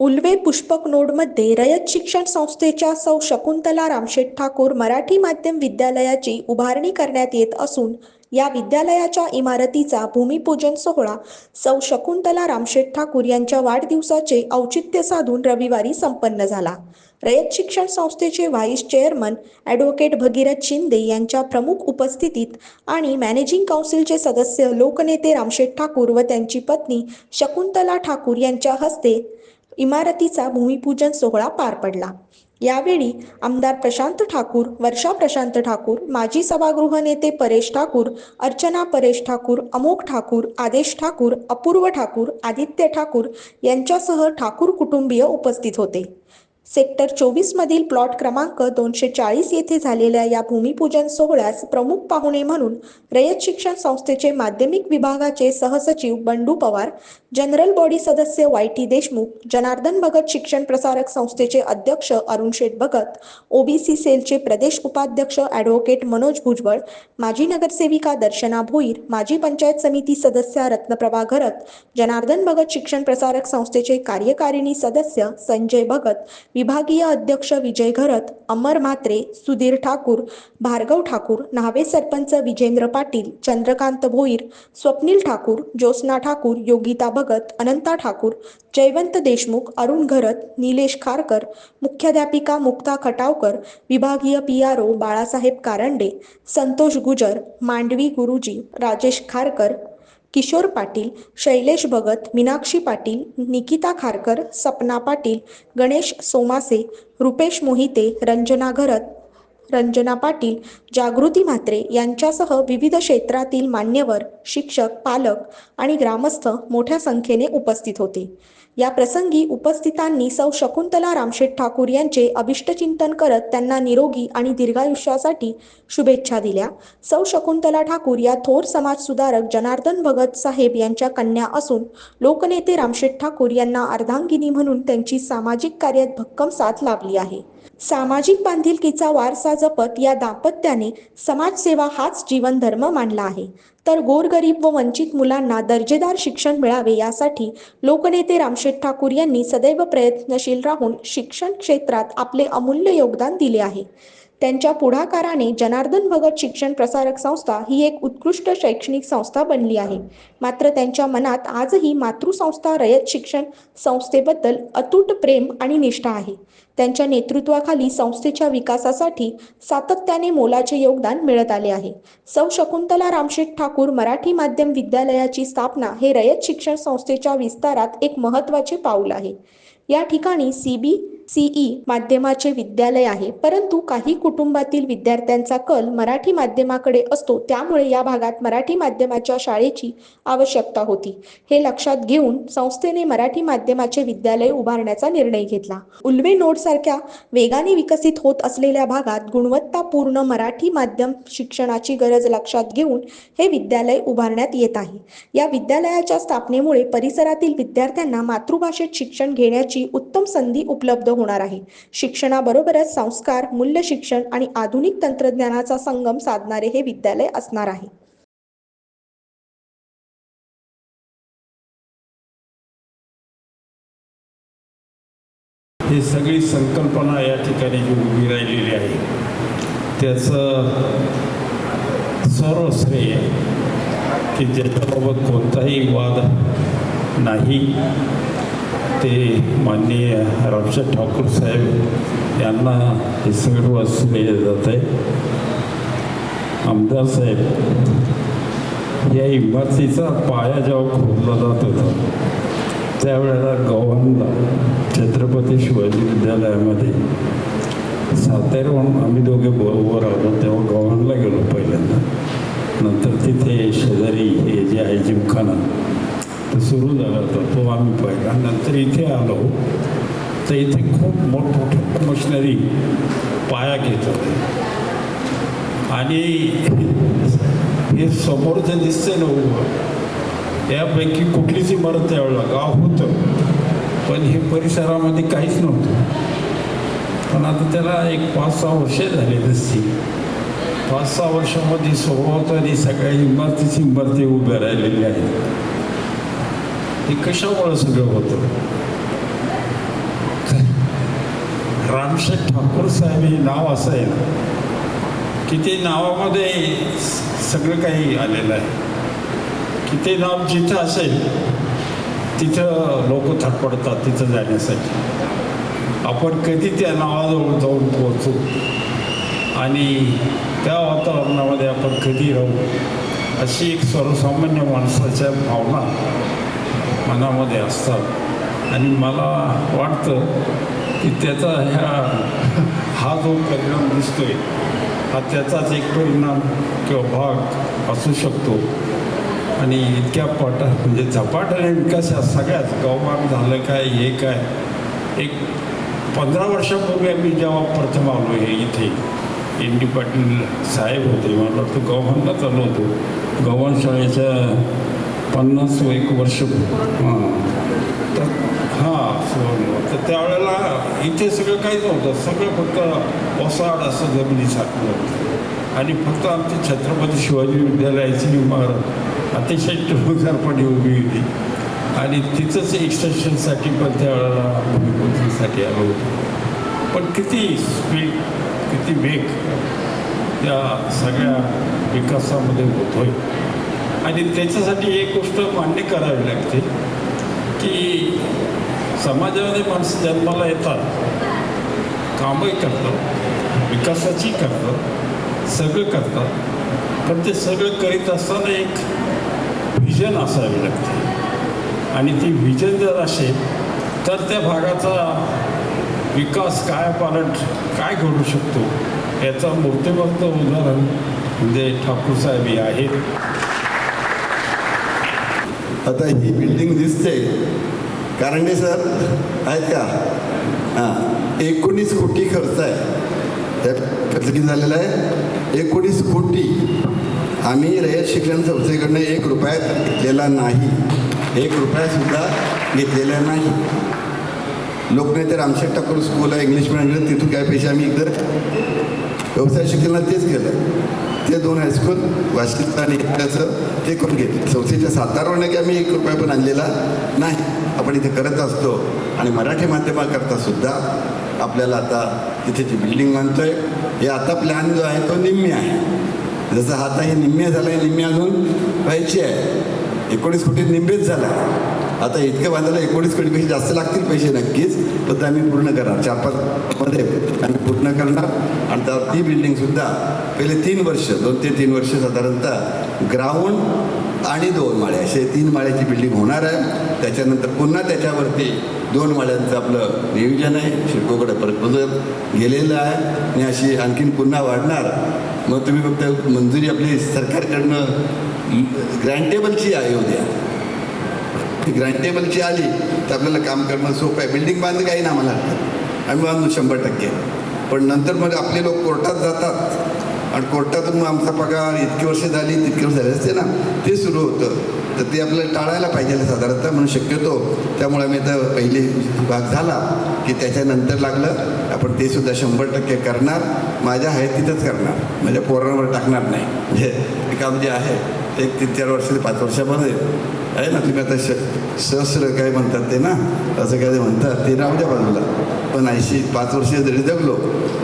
उल्वे पुष्पक नोडमध्ये रयत शिक्षण संस्थेच्या सौ शकुंतला रामशेठ ठाकूर मराठी माध्यम विद्यालयाची उभारणी करण्यात येत असून या विद्यालयाच्या इमारतीचा भूमिपूजन सोहळा सौ शकुंतला रामशेठ ठाकूर यांच्या वाढदिवसाचे औचित्य साधून रविवारी संपन्न झाला. रयत शिक्षण संस्थेचे vice chairman advocate Bhagirath Shinde यांच्या प्रमुख उपस्थितीत आणि मॅनेजिंग काउन्सिलचे सदस्य लोकनेते रामशेठ ठाकूर व त्यांची पत्नी शकुंतला ठाकूर यांच्या हस्ते इमारतीचा भूमिपूजन सोहळा पार पडला. यावेळी आमदार प्रशांत ठाकूर वर्षा प्रशांत ठाकूर माजी सभागृह नेते परेश ठाकूर अर्चना परेश ठाकूर अमोक ठाकूर आदेश ठाकूर अपूर्व ठाकूर आदित्य ठाकूर यांच्यासह ठाकूर कुटुंबीय उपस्थित होते. सेक्टर चोवीस मधील प्लॉट क्रमांक दोनशे चाळीस येथे झालेल्या या भूमिपूजन सोहळ्यास प्रमुख पाहुणे म्हणून रयत शिक्षण संस्थेचे माध्यमिक विभागाचे सहसचिव बंडू पवार जनरल बॉडी सदस्य वाय टी देशमुख जनार्दन भगत शिक्षण प्रसारक संस्थेचे अध्यक्ष अरुण शेठ भगत ओबीसी सेलचे प्रदेश उपाध्यक्ष ॲडव्होकेट मनोज भुजबळ माजी नगरसेविका दर्शना भोईर माजी पंचायत समिती सदस्य रत्नप्रभा घरत जनार्दन भगत शिक्षण प्रसारक संस्थेचे कार्यकारिणी सदस्य संजय भगत विभागीय अध्यक्ष विजय घरत अमर म्हात्रे सुधीर ठाकूर भार्गव ठाकूर नावे सरपंच विजेंद्र पाटील चंद्रकांत भोईर स्वप्नील ठाकूर ज्योत्स्ना ठाकूर योगिता भगत अनंता ठाकूर जयवंत देशमुख अरुण घरत निलेश खारकर मुख्याध्यापिका मुक्ता खटावकर विभागीय P R O Balasaheb Karande Santosh Gujar Mandavi Guruji Rajesh Kharkar Kishore Patil Shailesh Bhagat Meenakshi Patil Nikita Kharkar Sapna Patil Ganesh Somase Rupesh Mohite Ranjana घरत रंजना पाटील जागृती म्हात्रे यांच्यासह विविध क्षेत्रातील मान्यवर शिक्षक पालक आणि ग्रामस्थ मोठ्या संख्येने उपस्थित होते. या प्रसंगी उपस्थितांनी सौ शकुंतला रामशेठ ठाकूर यांचे अभिष्टचिंतन करत त्यांना निरोगी आणि दीर्घायुष्यासाठी शुभेच्छा दिल्या. सौ शकुंतला ठाकूर या थोर समाज सुधारक जनार्दन भगत साहेब यांच्या कन्या असून लोकनेते रामशेठ ठाकूर यांना अर्धांगिनी म्हणून त्यांची सामाजिक कार्यात भक्कम साथ लाभली आहे. सामाजिक बांधिलकीचा वारसा जपत या दाम्पत्याने समाजसेवा हाच जीवन धर्म मानला आहे. तर गोरगरीब व वंचित मुलांना दर्जेदार शिक्षण मिळावे यासाठी लोकनेते रामशेठ ठाकूर यांनी सदैव प्रयत्नशील राहून शिक्षण क्षेत्रात आपले अमूल्य योगदान दिले आहे. त्यांच्या पुढाकाराने जनार्दन भगत शिक्षण प्रसारक संस्था ही एक उत्कृष्ट शैक्षणिक संस्था बनली आहे. मात्र त्यांच्या मनात आजही मातृसंस्था रयत शिक्षण संस्थेबद्दल अतूट प्रेम आणि निष्ठा आहे. त्यांच्या नेतृत्वाखाली संस्थेच्या विकासासाठी सातत्याने मोलाचे योगदान मिळत आले आहे. सौ शकुंतला रामशेठ ठाकूर मराठी माध्यम विद्यालयाची स्थापना हे रयत शिक्षण संस्थेच्या विस्तारात एक महत्त्वाचे पाऊल आहे. या ठिकाणी सी बी सीई माध्यमाचे विद्यालय आहे. परंतु काही कुटुंबातील विद्यार्थ्यांचा कल मराठी माध्यमाकडे असतो. त्यामुळे या भागात मराठी माध्यमाच्या शाळेची आवश्यकता होती. हे लक्षात घेऊन संस्थेने मराठी माध्यमाचे विद्यालय उभारण्याचा निर्णय घेतला. उल्वे नोडसारख्या वेगाने विकसित होत असलेल्या भागात गुणवत्तापूर्ण मराठी माध्यम शिक्षणाची गरज लक्षात घेऊन हे विद्यालय उभारण्यात येत आहे. या विद्यालयाच्या स्थापनेमुळे परिसरातील विद्यार्थ्यांना मातृभाषेत शिक्षण घेण्याची उत्तम संधी उपलब्ध होणार आहे. शिक्षणाबरोबरच संस्कार मूल्य शिक्षण आणि आधुनिक तंत्रज्ञानाचा संगम साधणारे हे विद्यालय असणार आहे. ही सगळी संकल्पना या ठिकाणी जी उभी राहिलेली आहे त्याचं सर्व श्रेय की ज्याच्याबाबत कोणताही वाद नाही ते माननीय रामशेठ ठाकूर साहेब यांना हे सर्व श्रेय जात आहे. आमदार साहेब या इमारतीचा पाया जेव्हा खोदला जात होता त्यावेळेला गव्हाणला छत्रपती शिवाजी विद्यालयामध्ये साताऱ्याहून आम्ही दोघे बरोबर आलो तेव्हा गव्हाणला गेलो पहिल्यांदा. नंतर तिथे शेजारी हे जे आहे जिमखाना तो सुरू झाला होता तो आम्ही पाहिला नंतर इथे आलो तर इथे खूप मोठमोठ्या मशिनरी पाया घेत होते आणि हे समोर जे ना उभं यापैकी कुठलीच इमारत त्यावेळेला गाव होतं पण हे परिसरामध्ये काहीच नव्हतं पण आता त्याला एक पाच सहा वर्षे झाले तशी पाच सहा वर्षामध्ये स्वभावताने सगळ्या इमारतीच इमारती उभ्या राहिलेल्या आहेत हे कशामुळं सगळं होतं? रामशेठ ठाकूर साहेब हे नाव असं आहे की ते नावामध्ये सगळं काही आलेलं आहे. की ते नाव जिथं असेल तिथं लोक थटपडतात तिथं जाण्यासाठी. आपण कधी त्या नावाजवळ जाऊन पोहोचू? आणि त्या वातावरणामध्ये आपण कधी राहू? अशी एक सर्वसामान्य माणसाच्या भावना मनामध्ये असतात. आणि मला वाटतं की त्याचा ह्या हा जो परिणाम दिसतो आहे हा त्याचाच एक परिणाम किंवा भाग असू शकतो. आणि इतक्या पट म्हणजे झपाट्याने विकास या सगळ्याच गावभाग झालं काय हे काय? एक पंधरा वर्षापूर्वी आम्ही जेव्हा प्रथम आलो हे इथे एन डी पाटील साहेब होते मला वाटतं गव्हाणला चालू होतो. गव्हाण शाळेच्या पन्नास एक वर्ष हां. तर हां सुवर्ण. तर त्यावेळेला इथे सगळं काहीच नव्हतं. सगळं फक्त ओसाड असं जमिनीसारखं होतं. आणि फक्त आमची छत्रपती शिवाजी विद्यालयाची इमारत अतिशय टुमकारपणे उभी होती. आणि तिथंच एक्सटेन्शनसाठी पण त्यावेळेला भूमिपुत्रीसाठी आलो होतो. पण किती स्पीड किती वेग त्या सगळ्या विकासामध्ये होतोय. आणि त्याच्यासाठी एक गोष्ट मान्य करावी लागते की समाजामध्ये माणसं जन्माला येतात कामही करतात विकासाची करतात सगळं करतात पण ते सगळं करीत असताना एक व्हिजन असावी लागते. आणि ती व्हिजन जर असेल तर त्या भागाचा विकास काय पालट काय घडू शकतो याचा मूर्तिमत्त उदाहरण म्हणजे ठाकूर साहेब हे आहेत. आता ही बिल्डिंग दिसते. कारंडे सर आहेत का? हां. एकोणीस कोटी खर्च आहे. त्यात खर्च किती झालेला आहे? एकोणीस कोटी. आम्ही रयत शिक्षण संस्थेकडनं एक रुपया घेतलेला नाही. एक रुपयासुद्धा घेतलेला नाही. लोकनेते रामशेठ ठाकूर स्कूल आहे इंग्लिश मिडियम तिथून काय पैसे आम्ही इतर व्यवसाय शिक्षणात तेच केलं. ते दोन हायस्कूल वाशिम आणि इकडचं ते करून घेतलं संस्थेच्या सातारवरनं की आम्ही एक रुपया पण आणलेला नाही. आपण इथे करत असतो आणि मराठी माध्यमाकरता सुद्धा आपल्याला आता तिथे जी बिल्डिंग बांधतो आहे हे आता प्लॅन जो आहे तो निम्मे आहे. जसं आता हे निम्मे झालं आहे निम्मे अजून व्हायची आहे. एकोणीस कोटी निंबेच झाला आता इतकं बांधायला एकोणीस कोटीपेक्षा जास्त लागतील पैसे नक्कीच पण ते आम्ही पूर्ण करणार. चार पाच मध्ये आम्ही पूर्ण करणार. आणि त्या ती बिल्डिंगसुद्धा पहिले तीन वर्ष दोन ते तीन वर्ष साधारणतः ग्राउंड आणि दोन माळे असे तीन माळ्याची बिल्डिंग होणार आहे. त्याच्यानंतर पुन्हा त्याच्यावरती दोन माळ्यांचं आपलं नियोजन आहे. शिडकोकडे प्रपोजल गेलेलं आहे. आणि अशी आणखीन पुन्हा वाढणार. मग तुम्ही फक्त मंजुरी आपली सरकारकडनं ग्रँटेबलची आहे उद्या. ग्रँटेबलची आली तर आपल्याला काम करणं सोपं आहे. बिल्डिंग बांधणं काही ना आम्हाला आम्ही बांधू शंभर टक्के. पण नंतर मग आपले लोक कोर्टात जातात. आणि कोर्टातून मग आमचा पगार इतकी वर्ष झाली तितकी वर्ष झाली असते ना ते सुरू होतं. तर ते आपल्याला टाळायला पाहिजे साधारणतः म्हणून शक्यतो त्यामुळे आम्ही आता पहिले भाग झाला की त्याच्यानंतर लागलं आपण ते सुद्धा शंभर टक्के करणार. माझ्या हयातीतच तिथंच करणार. माझ्या पोरांवर टाकणार नाही. म्हणजे ते काम जे आहे एक तीन चार वर्ष ते पाच वर्षामध्ये. आहे ना तुम्ही आता श सहस्र काय म्हणतात ते ना असं काय ते म्हणतात ते राहू द्या बाजूला. पण ऐंशी पाच वर्ष जरी जगलो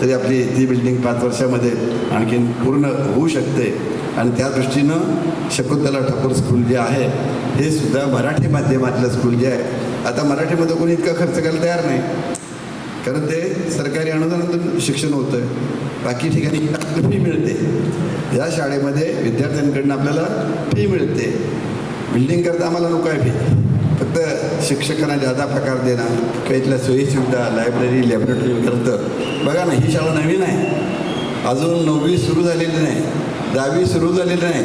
तरी आपली ती बिल्डिंग पाच वर्षामध्ये आणखीन पूर्ण होऊ शकते. आणि त्या दृष्टीनं शकुंतला ठाकूर स्कूल जे आहे हे सुद्धा मराठी माध्यमातलं स्कूल जे आहे. आता मराठीमध्ये कोणी इतका खर्च करायला तयार नाही. कारण ते सरकारी अनुदानातून शिक्षण होतं बाकी ठिकाणी फी मिळते. या शाळेमध्ये विद्यार्थ्यांकडनं आपल्याला फी मिळते. बिल्डिंग करता आम्हाला नको आहे फी फक्त शिक्षकांना जादा प्रकार देणं काही इथल्या सोयीसुविधा लायब्ररी लॅबोरेटरी वगैरे बघा ना ही शाळा नवीन आहे. अजून नववी सुरू झालेली नाही दहावी सुरू झालेली नाही.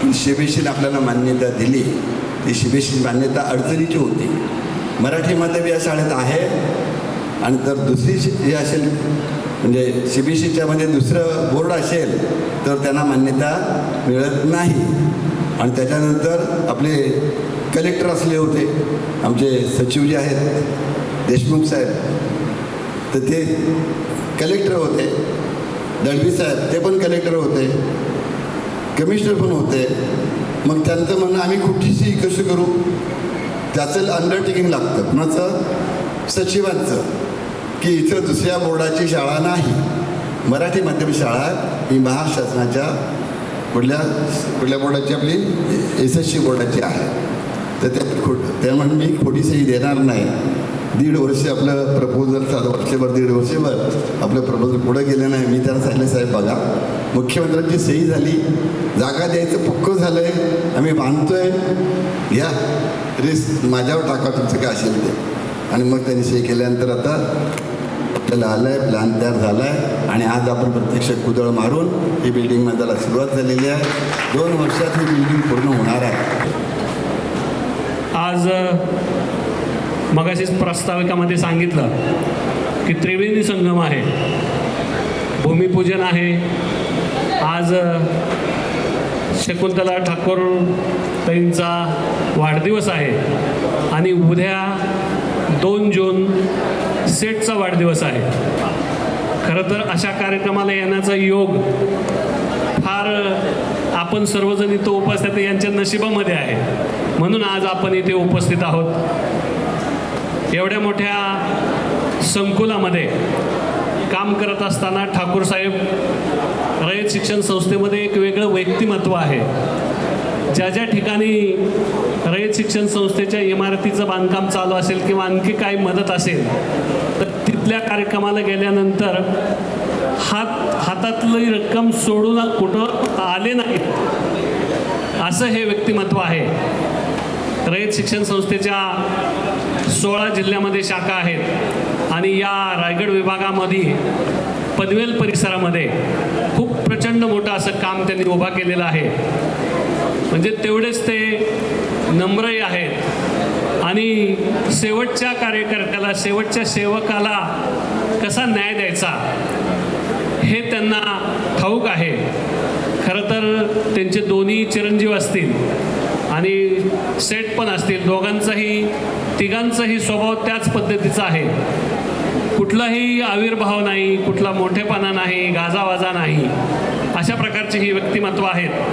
पण शिबेशीने आपल्याला मान्यता दिली. ती शिबेशी मान्यता अडचणीची होती. मराठी माध्यम या शाळेत आहे. आणि जर दुसरी शि- हे असेल म्हणजे सी बी सीच्या म्हणजे दुसरं बोर्ड असेल तर त्यांना मान्यता मिळत नाही. आणि त्याच्यानंतर आपले कलेक्टर असले होते आमचे सचिव जे आहेत देशमुख साहेब तर ते कलेक्टर होते. दळवी साहेब ते पण कलेक्टर होते. कमिशनर पण होते. मग त्यांचं म्हणणं आम्ही कुठलीशी कशी करू? त्याचं अंडरटेकिंग लागतं. कुणाचं? सचिवांचं. की इथं दुसऱ्या बोर्डाची शाळा नाही. मराठी माध्यम शाळा ही महाशासनाच्या कुठल्या कुठल्या बोर्डाची आपली एस एस सी बोर्डाची आहे. तर त्यात खोट त्यामुळे मी खोटी सही देणार नाही. दीड वर्ष आपलं प्रपोजल चालू वर्षभर दीड वर्षभर आपलं प्रपोजल पुढं गेलं नाही. मी त्यांना सांगितलं साहेब बघा मुख्यमंत्र्यांची सही झाली. जागा द्यायचं पक्क झालं आहे आम्ही बांधतोय. घ्या. रिस्क माझ्यावर टाका. तुमचं काय असेल ते. आणि मग त्यांनी सही केल्यानंतर आता त्याला आलं आहे प्लॅन तयार झाला आहे आणि आज आपण प्रत्यक्ष कुदळ मारून ही बिल्डिंग बांधायला सुरुवात झालेली आहे. दोन वर्षात ही बिल्डिंग पूर्ण होणार आहे. आज मगाशीच प्रस्ताविकामध्ये सांगितलं की त्रिवेणी संगम आहे भूमिपूजन आहे. आज शकुंतला ठाकूर ताईंचा वाढदिवस आहे. आणि उद्या दोन जून सेटचा वाढदिवस आहे. खरं तर अशा कार्यक्रमाला येण्याचा योग फार आपण सर्वजण इथं उपस्थित यांच्या नशिबामध्ये आहे. म्हणून आज आपण इथे उपस्थित आहोत. एवढ्या मोठ्या संकुलामध्ये काम करत असताना ठाकूर साहेब रयत शिक्षण संस्थेमध्ये एक वेगळं व्यक्तिमत्व आहे. ज्या ज्या ठिकाणी रयत शिक्षण संस्थेच्या इमारतीचं बांधकाम चालू असेल किंवा आणखी काही मदत असेल तर तिथल्या कार्यक्रमाला गेल्यानंतर हात हातातली रक्कम सोडून कुठं आले नाहीत असं हे व्यक्तिमत्व आहे. रयत शिक्षण संस्थेच्या सोळा जिल्ह्यामध्ये शाखा आहेत आणि या रायगड विभागामध्ये पनवेल परिसरामध्ये खूप प्रचंड मोठं असं काम त्यांनी उभा केलेलं आहे. म्हणजे तेवढेच ते नम्रही आहेत. आणि शेवटच्या कार्यकर्त्याला शेवटच्या सेवकाला कसा न्याय द्यायचा हे त्यांना ठाऊक आहे. खरं तर त्यांचे दोन्ही चिरंजीव असतील आणि सेट पण असतील दोघांचाही तिघांचाही स्वभाव त्याच पद्धतीचा आहे. कुठलाही आविर्भाव नाही कुठला मोठेपणा नाही गाजावाजा नाही अशा प्रकारची ही व्यक्तिमत्व आहेत.